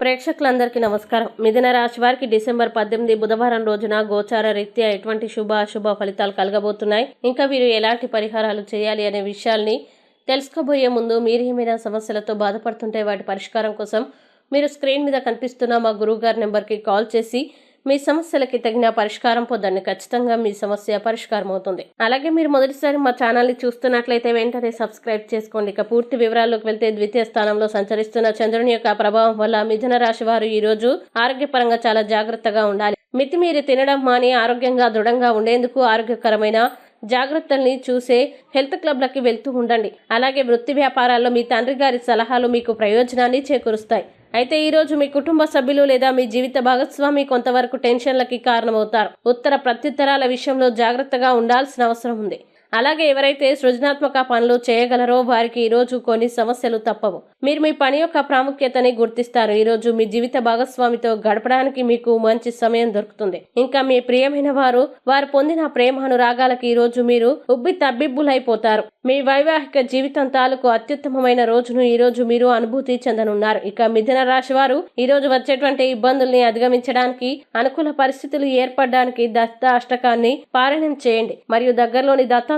ప్రేక్షకులందరికీ నమస్కారం. మిథున రాశి వారికి డిసెంబర్ పద్దెనిమిది బుధవారం రోజున గోచార రీత్యా ఎటువంటి శుభ అశుభ ఫలితాలు కలగబోతున్నాయి? ఇంకా మీరు ఎలాంటి పరిహారాలు చేయాలి అనే విషయాల్ని తెలుసుకోబోయే ముందు మీరు ఏమైనా సమస్యలతో బాధపడుతుంటే వాటి పరిష్కారం కోసం మీరు స్క్రీన్ మీద కనిపిస్తున్న మా గురువు గారి నెంబర్కి కాల్ చేసి మీ సమస్యలకి తగిన పరిష్కారం పొందండి. ఖచ్చితంగా మీ సమస్య పరిష్కారం అవుతుంది. అలాగే మీరు మొదటిసారి మా ఛానల్ని చూస్తున్నట్లయితే వెంటనే సబ్స్క్రైబ్ చేసుకోండి. ఇక పూర్తి వివరాల్లోకి వెళ్తే ద్వితీయ స్థానంలో సంచరిస్తున్న చంద్రుని యొక్క ప్రభావం వల్ల మిథున రాశి వారు ఈ రోజు ఆరోగ్యపరంగా చాలా జాగ్రత్తగా ఉండాలి. మితిమీరి తినడం మాని ఆరోగ్యంగా దృఢంగా ఉండేందుకు ఆరోగ్యకరమైన జాగ్రత్తల్ని చూసే హెల్త్ క్లబ్లకి వెళ్తూ ఉండండి. అలాగే వృత్తి వ్యాపారాల్లో మీ తండ్రి గారి సలహాలు మీకు ప్రయోజనాన్ని చేకూరుస్తాయి. అయితే ఈ రోజు మీ కుటుంబ సభ్యులు లేదా మీ జీవిత భాగస్వామి కొంతవరకు టెన్షన్లకి కారణమవుతారు. ఉత్తర ప్రత్యుత్తరాల విషయంలో జాగ్రత్తగా ఉండాల్సిన అవసరం ఉంది. అలాగే ఎవరైతే సృజనాత్మక పనులు చేయగలరో వారికి ఈరోజు కొన్ని సమస్యలు తప్పవు. మీరు మీ పని యొక్క ప్రాముఖ్యతని గుర్తిస్తారు. ఈరోజు మీ జీవిత భాగస్వామితో గడపడానికి మీకు మంచి సమయం దొరుకుతుంది. ఇంకా మీ ప్రియమైన వారు వారు పొందిన ప్రేమానురాగాలకి ఈ రోజు మీరు ఉబ్బి తబ్బిబ్బులైపోతారు. మీ వైవాహిక జీవితం తాలూకు అత్యుత్తమమైన రోజును ఈ రోజు మీరు అనుభూతి చెందనున్నారు. ఇక మిథున రాశి వారు ఈరోజు వచ్చేటువంటి ఇబ్బందుల్ని అధిగమించడానికి అనుకూల పరిస్థితులు ఏర్పడడానికి దత్త అష్టకాన్ని పారాయణం చేయండి. మరియు దగ్గరలోని దత్త